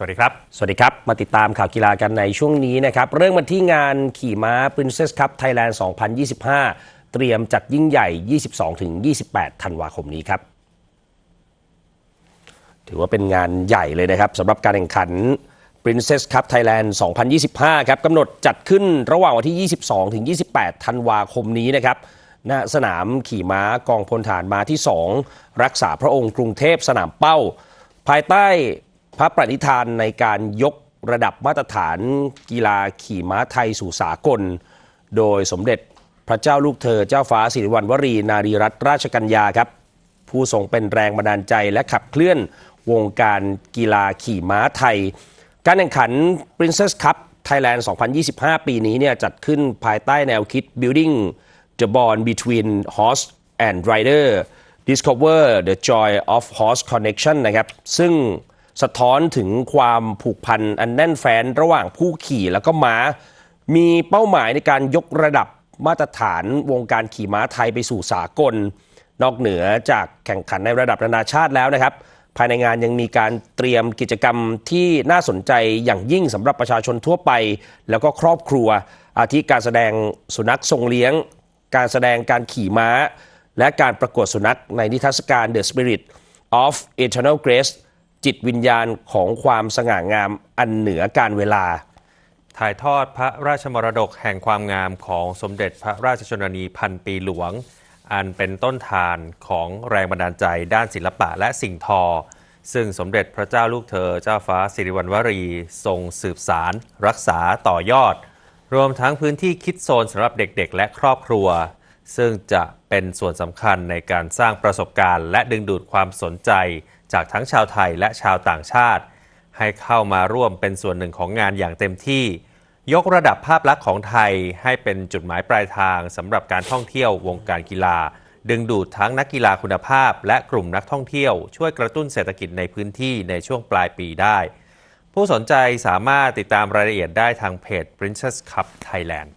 สวัสดีครับ สวัสดีครับ มาติดตามข่าวกีฬากันในช่วงนี้นะครับ เรื่องมาที่งานขี่ม้า Princess Cup Thailand 2025 เตรียมจัดยิ่งใหญ่ 22-28 ธันวาคมนี้ครับ ถือว่าเป็นงานใหญ่เลยนะครับสำหรับการแข่งขัน Princess Cup Thailand 2025 ครับกำหนดจัดขึ้นระหว่างวันที่ 22-28 ธันวาคมนี้นะครับณสนามขี่ม้ากองพลฐานม้าที่ 2 รักษาพระองค์กรุงเทพสนามเป้า ภายใต้ พระประนิธานในการยกระดับมาตรฐานกีฬาขี่ม้าไทยสู่สากล โดยสมเด็จพระเจ้าลูกเธอเจ้าฟ้าสิริวัณวรีนารีรัตนราชกัญญาครับ ผู้ทรงเป็นแรงบันดาลใจและขับเคลื่อนวงการกีฬาขี่ม้าไทย การแข่งขัน Princess Cup Thailand 2025 ปีนี้เนี่ยจัดขึ้นภายใต้แนวคิด Building the Bond Between Horse and Rider Discover the Joy of Horse Connection นะครับ ซึ่ง สะท้อนถึงความผูกพันอันแน่นแฟ้นระหว่างผู้ขี่แล้วก็ม้า มีเป้าหมายในการยกระดับมาตรฐานวงการขี่ม้าไทยไปสู่สากล นอกเหนือจากแข่งขันในระดับนานาชาติแล้วนะครับ ภายในงานยังมีการเตรียมกิจกรรมที่น่าสนใจอย่างยิ่งสำหรับประชาชนทั่วไป แล้วก็ครอบครัว อาทิการแสดงสุนัขทรงเลี้ยง การแสดงการขี่ม้า และการประกวดสุนัขในนิทรรศการ The Spirit of Eternal Grace จิตวิญญาณของความสง่างามอันเหนือการเวลา ถ่ายทอดพระราชมรดกแห่งความงามของสมเด็จพระราชชนนีพันปีหลวง อันเป็นต้นทานของแรงบันดาลใจด้านศิลปะและสิ่งทอ ซึ่งสมเด็จพระเจ้าลูกเธอเจ้าฟ้าสิริวัณวรี ทรงสืบสาร รักษาต่อยอด รวมทั้งพื้นที่คิดโซนสำหรับเด็กๆ และครอบครัว ซึ่งจะเป็นส่วนสำคัญในการสร้างประสบการณ์ และดึงดูดความสนใจ จากทั้งชาวไทยและชาวต่างชาติ ให้เข้ามาร่วมเป็นส่วนหนึ่งของงานอย่างเต็มที่ ยกระดับภาพลักษณ์ของไทยให้เป็นจุดหมายปลายทางสำหรับการท่องเที่ยววงการกีฬา ดึงดูดทั้งนักกีฬาคุณภาพ และกลุ่มนักท่องเที่ยว ช่วยกระตุ้นเศรษฐกิจในพื้นที่ในช่วงปลายปีได้ ผู้สนใจสามารถติดตามรายละเอียดได้ทางเพจ Princess Cup Thailand